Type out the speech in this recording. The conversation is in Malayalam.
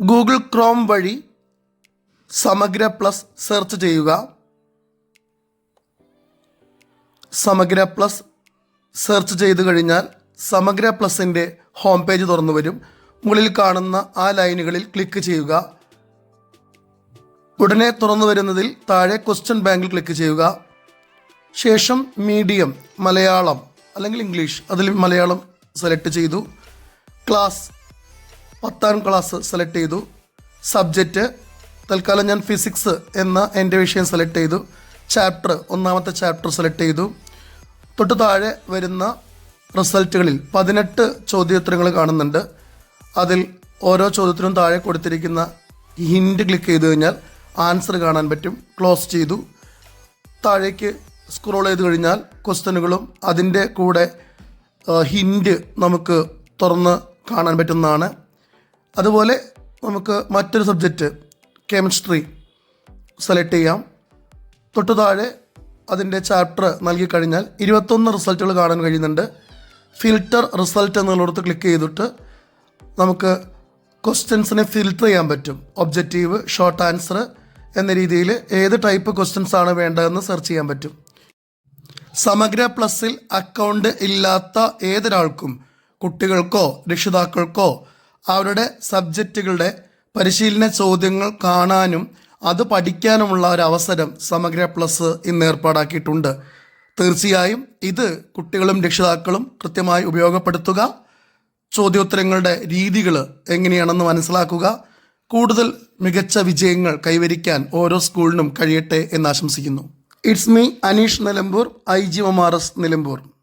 ഗൂഗിൾ ക്രോം വഴി സമഗ്ര പ്ലസ് സെർച്ച് ചെയ്യുക. സമഗ്ര പ്ലസ് സെർച്ച് ചെയ്തു കഴിഞ്ഞാൽ സമഗ്ര പ്ലസിന്റെ ഹോം പേജ് തുറന്നു വരും. മുകളിൽ കാണുന്ന ആ ലൈനുകളിൽ ക്ലിക്ക് ചെയ്യുക. ഉടനെ തുറന്നു വരുന്നതിൽ താഴെ ക്വസ്റ്റ്യൻ ബാങ്കിൽ ക്ലിക്ക് ചെയ്യുക. ശേഷം മീഡിയം മലയാളം അല്ലെങ്കിൽ ഇംഗ്ലീഷ് അതിൽ മലയാളം സെലക്ട് ചെയ്തു. ക്ലാസ് പത്താം ക്ലാസ് സെലക്ട് ചെയ്തു. സബ്ജക്റ്റ് തൽക്കാലം ഞാൻ ഫിസിക്സ് എന്ന എന്റെ വിഷയം സെലക്ട് ചെയ്തു. ചാപ്റ്റർ ഒന്നാമത്തെ ചാപ്റ്റർ സെലക്ട് ചെയ്തു. തൊട്ട് താഴെ വരുന്ന റിസൾട്ടുകളിൽ പതിനെട്ട് ചോദ്യോത്തരങ്ങൾ കാണുന്നുണ്ട്. അതിൽ ഓരോ ചോദ്യത്തിനും താഴെ കൊടുത്തിരിക്കുന്ന ഹിൻഡ് ക്ലിക്ക് ചെയ്ത് കഴിഞ്ഞാൽ ആൻസർ കാണാൻ പറ്റും. ക്ലോസ് ചെയ്തു. താഴേക്ക് സ്ക്രോൾ ചെയ്ത് കഴിഞ്ഞാൽ ക്വസ്റ്റ്യനുകളും അതിന്റെ കൂടെ ഹിൻഡ് നമുക്ക് തുറന്ന് കാണാൻ പറ്റുന്നതാണ്. അതുപോലെ നമുക്ക് മറ്റൊരു സബ്ജക്റ്റ് കെമിസ്ട്രി സെലക്ട് ചെയ്യാം. തൊട്ടു താഴെ അതിന്റെ ചാപ്റ്റർ നൽകി കഴിഞ്ഞാൽ ഇരുപത്തൊന്ന് റിസൾട്ടുകൾ കാണാൻ കഴിയുന്നുണ്ട്. ഫിൽറ്റർ റിസൾട്ട് എന്നുള്ളിടത്ത് ക്ലിക്ക് ചെയ്തിട്ട് നമുക്ക് ക്വസ്റ്റ്യൻസിനെ ഫിൽറ്റർ ചെയ്യാൻ പറ്റും. ഒബ്ജക്റ്റീവ് ഷോർട്ട് ആൻസർ എന്ന രീതിയിൽ ഏത് ടൈപ്പ് ക്വസ്റ്റ്യൻസ് ആണ് വേണ്ടതെന്ന് സെർച്ച് ചെയ്യാൻ പറ്റും. സമഗ്ര പ്ലസിൽ അക്കൗണ്ട് ഇല്ലാത്ത ഏതൊരാൾക്കും കുട്ടികൾക്കോ രക്ഷിതാക്കൾക്കോ അവരുടെ സബ്ജക്റ്റുകളുടെ പരിശീലന ചോദ്യങ്ങൾ കാണാനും അത് പഠിക്കാനുമുള്ള ഒരു അവസരം സമഗ്ര പ്ലസ് ഇന്ന് ഏർപ്പാടാക്കിയിട്ടുണ്ട്. തീർച്ചയായും ഇത് കുട്ടികളും രക്ഷിതാക്കളും കൃത്യമായി ഉപയോഗപ്പെടുത്തുക. ചോദ്യോത്തരങ്ങളുടെ രീതികൾ എങ്ങനെയാണെന്ന് മനസ്സിലാക്കുക. കൂടുതൽ മികച്ച വിജയങ്ങൾ കൈവരിക്കാൻ ഓരോ സ്കൂളിനും കഴിയട്ടെ എന്ന് ആശംസിക്കുന്നു. It's me Aneesh Nilambur I G S Nilambur.